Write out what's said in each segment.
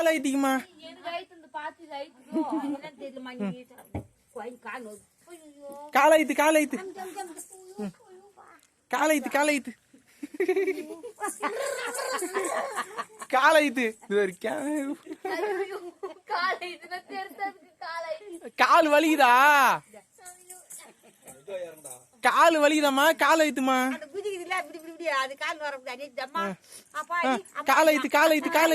ஆளாயிட்டீங்கம்மா காலாயித்து காலாயித்து காலாயித்து காலாயித்து காலாயித்து இது கால் வலிக்குதா? கால் வலிக்குதாமா கால் ஐத்துமா கால் ஐத்து கால்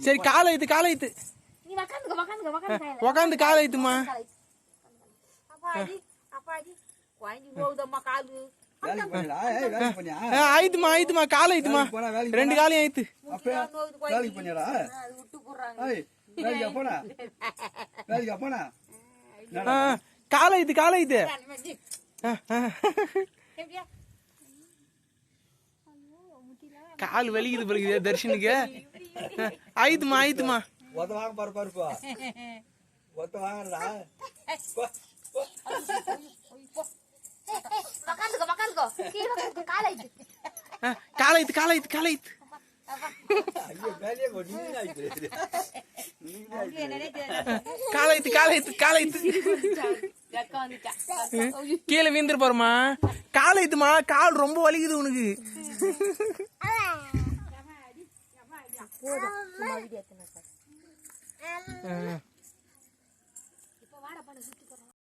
சரி காலை இது காலை இது உக்காந்து காலை. இதுமா ஆயுதுமா ஆயுதுமா காலை. இதுமா ரெண்டு காலையும் ஆயுது காலை இது காலை இது கால் வலிக்குது பிறகுது தர்ஷனுக்கு. ஆயுதுமா ஆயுதுமா ஒத்த வாங்க பாரு பாருப்பா ஒத்த வாங்கறதா? காலைத்து காலைத்து காலைத்து காலைத்து காலைத்து காலைத்து கீழே வீந்துரு போறமா காலைத்துமா கால் ரொம்ப வலிக்குது உனக்கு. Burada,